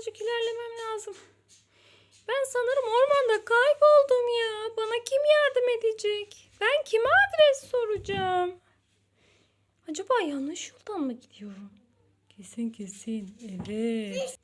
Azıcık ilerlemem lazım. Ben sanırım ormanda kayboldum ya. Bana kim yardım edecek? Ben kime adres soracağım? Acaba yanlış yoldan mı gidiyorum? Kesin kesin. Evet.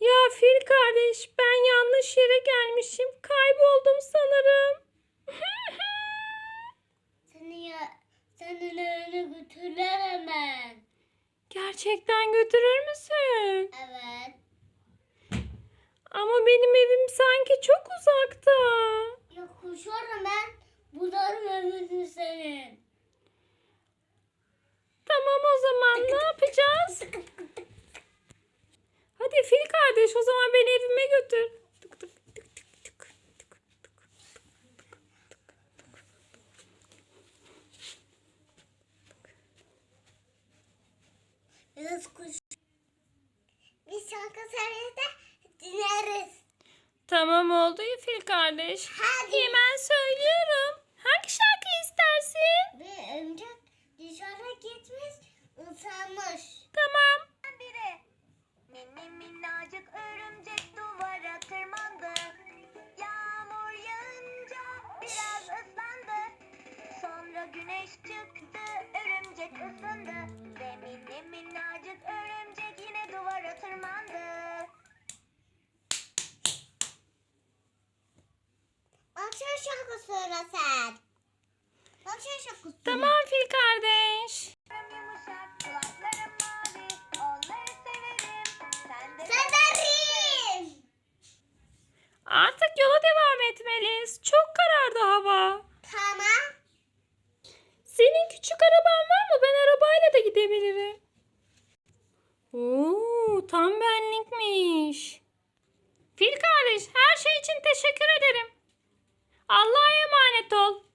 Ya fil kardeş ben yanlış yere gelmişim. Kayboldum sanırım. Seni ya, senin evine götürürler hemen. Gerçekten götürür müsün? Evet. Ama benim evim sanki çok uzakta. Ya koşuyorum ben. Bularım evini senin. Tamam o zaman ne yapacağız? Kardeş o zaman beni evime götür. Tık tık tık tık tık tık tık. Biraz kuş. Bir şarkı söylese dinleriz. Tamam oldu ya fil kardeş. Hadi. Hemen söylüyorum. Güneş çıktı, örümcek ısındı. Ve mini minnacık örümcek yine duvara tırmandı. Başka şarkı söyle sen. Başka şarkı söyle. Tamam fil kardeş. Kulaklarım yumuşak, kulaklarım mavi. Onları severim. Sen de Severim. Artık yola devam etmeliyiz. Çok karardı hava. emanet ol.